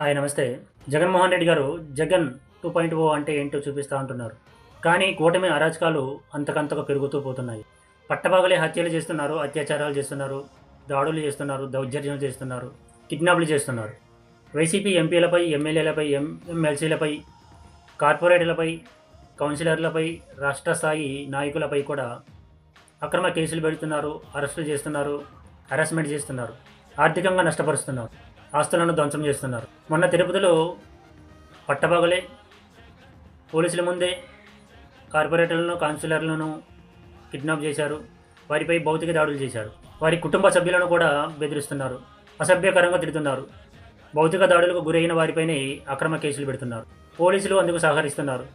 Hi నమస్తే. జగన్మోహన్ రెడ్డి గారు Jagan two point ఓ అంటే ఏంటో చూపిస్తూ అంటున్నారు. కానీ కూటమి అరాచకాలు అంతకంతకు పెరుగుతూ పోతున్నాయి. పట్టపగలే హత్యలు చేస్తున్నారు అత్యాచారాలు చేస్తున్నారు దాడులు చేస్తున్నారు దౌర్జర్యం చేస్తున్నారు కిడ్నాప్లు చేస్తున్నారు. వైసీపీ ఎంపీలపై ఎమ్మెల్యేలపై ఎం ఎమ్మెల్సీలపై కార్పొరేటర్లపై కౌన్సిలర్లపై రాష్ట్ర స్థాయి నాయకులపై కూడా అక్రమ కేసులు పెడుతున్నారు అరెస్టులు చేస్తున్నారు హరాస్మెంట్ చేస్తున్నారు ఆర్థికంగా నష్టపరుస్తున్నారు ఆస్తులను ధ్వంసం చేస్తున్నారు. మొన్న తిరుపతిలో పట్టపగలే పోలీసుల ముందే కార్పొరేటర్లను కౌన్సిలర్లను కిడ్నాప్ చేశారు. వారిపై భౌతిక దాడులు చేశారు. వారి కుటుంబ సభ్యులను కూడా బెదిరిస్తున్నారు. అసభ్యకరంగా తిడుతున్నారు. భౌతిక దాడులకు గురైన వారిపైనే అక్రమ కేసులు పెడుతున్నారు. పోలీసులు అందుకు సహకరిస్తున్నారు.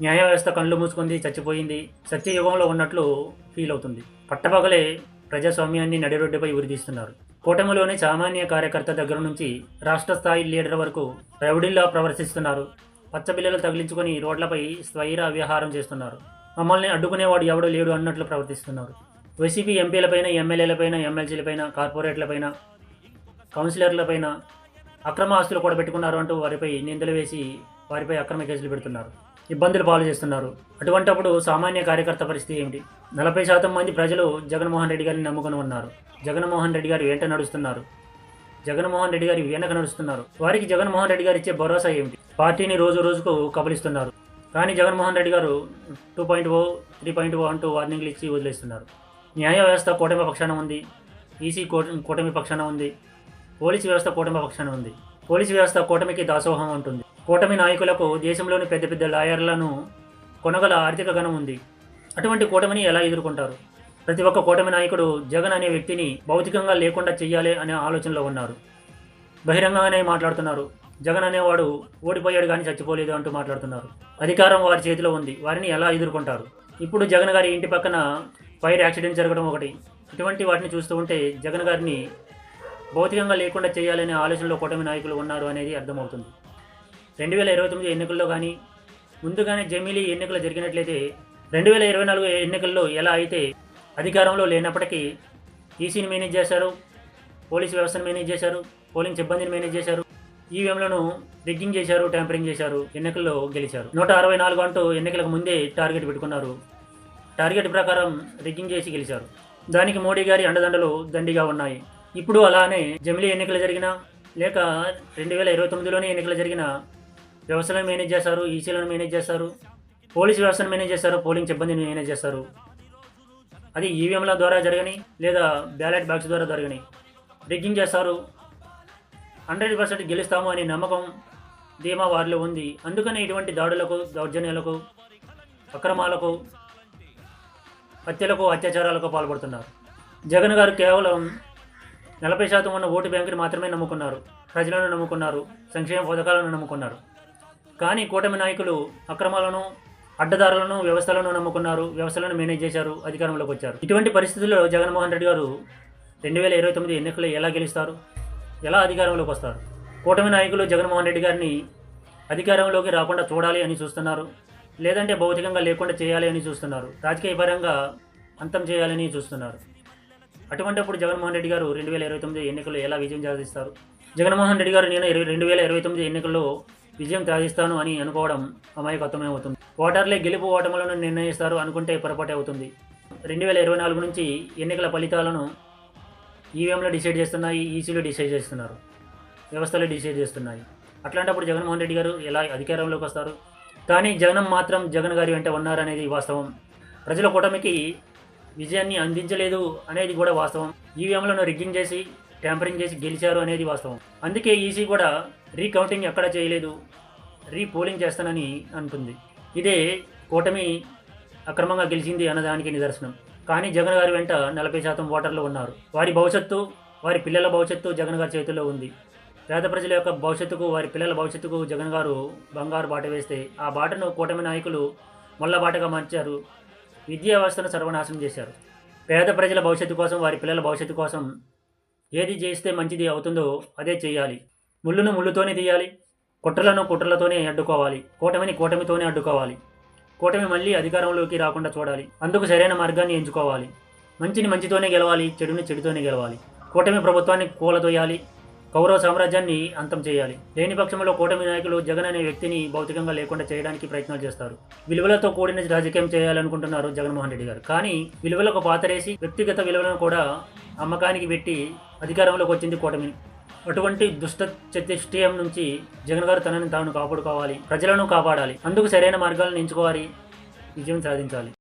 న్యాయ వ్యవస్థ కళ్ళు మూసుకుంది చచ్చిపోయింది. సత్యయుగంలో ఉన్నట్లు ఫీల్ అవుతుంది. పట్టపగలే ప్రజాస్వామ్యాన్ని నడిరొడ్డిపై ఉరిదీస్తున్నారు కూటమిలోని సామాన్య కార్యకర్త దగ్గర నుంచి రాష్ట్ర స్థాయి లీడర్ వరకు రౌడీల్లా ప్రవర్తిస్తున్నారు. పచ్చబిల్లలు తగిలించుకొని రోడ్లపై స్వైర వ్యవహారం చేస్తున్నారు. మమ్మల్ని అడ్డుకునేవాడు ఎవడో లేడు అన్నట్లు ప్రవర్తిస్తున్నారు. వైసీపీ ఎంపీలపైన ఎమ్మెల్యేలపైన ఎమ్మెల్సీలపైన కార్పొరేట్లపైన కౌన్సిలర్లపైన అక్రమ ఆస్తులు కూడా పెట్టుకున్నారు అంటూ వారిపై నిందలు వేసి వారిపై అక్రమ కేసులు పెడుతున్నారు. ఇబ్బందులు పాలు చేస్తున్నారు. అటువంటప్పుడు సామాన్య కార్యకర్త పరిస్థితి ఏమిటి? నలభై శాతం మంది ప్రజలు జగన్మోహన్ రెడ్డి గారిని నమ్ముకొని ఉన్నారు. జగన్మోహన్ రెడ్డి గారు వెంట నడుస్తున్నారు? జగన్మోహన్ రెడ్డి గారి వెనక నడుస్తున్నారు. వారికి జగన్మోహన్ రెడ్డి గారు ఇచ్చే భరోసా ఏమిటి? పార్టీని రోజు రోజుకు కబలిస్తున్నారు. కానీ జగన్మోహన్ రెడ్డి గారు two point O three point O అంటూ వార్నింగ్లు ఇచ్చి వదిలేస్తున్నారు. న్యాయ వ్యవస్థ కూటమి పక్షాన ఉంది. ఈసీ కూటమి పక్షాన ఉంది. పోలీసు వ్యవస్థ కూటమి పక్షాన ఉంది. పోలీసు వ్యవస్థ కూటమికి దాసోహం ఉంటుంది. కూటమి నాయకులకు దేశంలోని పెద్ద పెద్ద లాయర్లను కొనగల ఆర్థిక గణం ఉంది. అటువంటి కూటమిని ఎలా ఎదుర్కొంటారు? ప్రతి ఒక్క కూటమి నాయకుడు జగన్ అనే వ్యక్తిని భౌతికంగా లేకుండా చేయాలి అనే ఆలోచనలో ఉన్నారు. బహిరంగంగానే మాట్లాడుతున్నారు. జగన్ అనేవాడు ఓడిపోయాడు కానీ చచ్చిపోలేదు అంటూ మాట్లాడుతున్నారు. అధికారం వారి చేతిలో ఉంది. వారిని ఎలా ఎదుర్కొంటారు? ఇప్పుడు జగన్ గారి ఇంటి పక్కన ఫైర్ యాక్సిడెంట్ జరగడం ఒకటి. ఇటువంటి వాటిని చూస్తూ ఉంటే జగన్ గారిని భౌతికంగా లేకుండా చేయాలనే ఆలోచనలో కూటమి నాయకులు ఉన్నారు అనేది అర్థమవుతుంది. రెండు వేల ఇరవై తొమ్మిది ఎన్నికల్లో కానీ ముందుగానే జమీలీ ఎన్నికలు జరిగినట్లయితే రెండు వేల ఇరవై నాలుగు ఎన్నికల్లో ఎలా అయితే అధికారంలో లేనప్పటికీ ఈసీని మేనేజ్ చేశారు పోలీస్ వ్యవస్థను మేనేజ్ చేశారు పోలింగ్ సిబ్బందిని మేనేజ్ చేశారు ఈవీఎంలను రిగ్గింగ్ చేశారు ట్యాంపరింగ్ చేశారు ఎన్నికల్లో గెలిచారు. నూట అరవై నాలుగు అంటూ ఎన్నికలకు ముందే టార్గెట్ పెట్టుకున్నారు. టార్గెట్ ప్రకారం రిగ్గింగ్ చేసి గెలిచారు. దానికి మోడీ గారి అండదండలు దండిగా ఉన్నాయి. ఇప్పుడు అలానే జమిలీ ఎన్నికలు జరిగినా లేక రెండు వేల ఇరవై తొమ్మిదిలోనే ఎన్నికలు జరిగిన వ్యవసాయం మేనేజ్ చేస్తారు ఈసీలను మేనేజ్ చేస్తారు పోలీస్ వ్యవస్థను మేనేజ్ చేస్తారు పోలింగ్ సిబ్బందిని మేనేజ్ చేస్తారు. అది ఈవీఎంల ద్వారా జరగని లేదా బ్యాలెట్ బాక్స్ ద్వారా జరగని. రిగ్గింగ్ చేస్తారు. హండ్రెడ్ పర్సెంట్ గెలుస్తాము అనే నమ్మకం ధీమా వారిలో ఉంది. అందుకనే ఇటువంటి దాడులకు దౌర్జన్యాలకు అక్రమాలకు హత్యలకు అత్యాచారాలకు పాల్పడుతున్నారు. జగన్ గారు కేవలం నలభై శాతం ఉన్న ఓటు బ్యాంకుని మాత్రమే నమ్ముకున్నారు. ప్రజలను నమ్ముకున్నారు. సంక్షేమ పథకాలను నమ్ముకున్నారు. కానీ కూటమి నాయకులు అక్రమాలను అడ్డదారులను వ్యవస్థలను నమ్ముకున్నారు వ్యవస్థలను మేనేజ్ చేశారు అధికారంలోకి వచ్చారు. ఇటువంటి పరిస్థితుల్లో జగన్మోహన్ రెడ్డి గారు రెండు వేల ఇరవై తొమ్మిది ఎన్నికలు ఎలా గెలుస్తారు? ఎలా అధికారంలోకి వస్తారు? కూటమి నాయకులు జగన్మోహన్ రెడ్డి గారిని అధికారంలోకి రాకుండా చూడాలి అని చూస్తున్నారు లేదంటే భౌతికంగా లేకుండా చేయాలి అని చూస్తున్నారు రాజకీయ పరంగా అంతం చేయాలని చూస్తున్నారు. అటువంటిప్పుడు జగన్మోహన్ రెడ్డి గారు రెండు వేల ఇరవై తొమ్మిది ఎన్నికల్లో ఎలా విజయం సాధిస్తారు? జగన్మోహన్ రెడ్డి గారు నేను ఇరవై రెండు వేల ఇరవై తొమ్మిది ఎన్నికల్లో విజయం సాధిస్తాను అని అనుకోవడం అమాయకత్వమే అవుతుంది. ఓటర్లే గెలుపు ఓటములను నిర్ణయిస్తారు అనుకుంటే పొరపాటే అవుతుంది. రెండు వేల ఇరవై నాలుగు నుంచి ఎన్నికల ఫలితాలను ఈవీఎంలో డిసైడ్ చేస్తున్నాయి ఈసీలు డిసైడ్ చేస్తున్నారు వ్యవస్థలు డిసైడ్ చేస్తున్నాయి. అట్లాంటప్పుడు జగన్మోహన్ రెడ్డి గారు ఎలా అధికారంలోకి వస్తారు? కానీ జగన్ మాత్రం జగన్ గారి వెంట ఉన్నారనేది వాస్తవం. ప్రజల కూటమికి విజయాన్ని అందించలేదు అనేది కూడా వాస్తవం. ఈవీఎంలను రిగ్గింగ్ చేసి ట్యాంపరింగ్ చేసి గెలిచారు అనేది వాస్తవం. అందుకే ఈసీ కూడా రీకౌంటింగ్ ఎక్కడ చేయలేదు రీపోలింగ్ చేస్తానని అంటుంది ఇదే కూటమి అక్రమంగా గెలిచింది అన్నదానికి నిదర్శనం. కానీ జగన్ గారి వెంట నలభై శాతం ఓటర్లు ఉన్నారు. వారి భవిష్యత్తు వారి పిల్లల భవిష్యత్తు జగన్ గారి చేతుల్లో ఉంది. పేద ప్రజల యొక్క భవిష్యత్తుకు వారి పిల్లల భవిష్యత్తుకు జగన్ గారు బంగారు బాట వేస్తే ఆ బాటను కూటమి నాయకులు ముళ్ళ బాటగా మార్చారు. విద్యా వ్యవస్థను సర్వనాశనం చేశారు. పేద ప్రజల భవిష్యత్తు కోసం వారి పిల్లల భవిష్యత్తు కోసం ఏది చేస్తే మంచిది అవుతుందో అదే చేయాలి. ముళ్ళును ముళ్ళుతోనే తీయాలి కుట్రలను కుట్రలతోనే అడ్డుకోవాలి కూటమిని కూటమితోనే అడ్డుకోవాలి. కూటమి మళ్ళీ అధికారంలోకి రాకుండా చూడాలి అందుకు సరైన మార్గాన్ని ఎంచుకోవాలి. మంచిని మంచితోనే గెలవాలి చెడుని చెడుతోనే గెలవాలి. కూటమి ప్రభుత్వాన్ని కూలతోయాలి కౌరవ సామ్రాజ్యాన్ని అంతం చేయాలి. లేని పక్షంలో కూటమి నాయకులు జగన్ అనే వ్యక్తిని భౌతికంగా లేకుండా చేయడానికి ప్రయత్నాలు చేస్తారు. విలువలతో కూడిన రాజకీయం చేయాలనుకుంటున్నారు జగన్మోహన్ రెడ్డి గారు. కానీ విలువలకు పాతరేసి వ్యక్తిగత విలువలను కూడా అమ్మకానికి పెట్టి అధికారంలోకి వచ్చింది కూటమిని. అటువంటి దుష్ట చతిష్టయం నుంచి జగన్ గారు తనని తాను కాపాడుకోవాలి ప్రజలను కాపాడాలి అందుకు సరైన మార్గాలను ఎంచుకోవాలి విజయం సాధించాలి.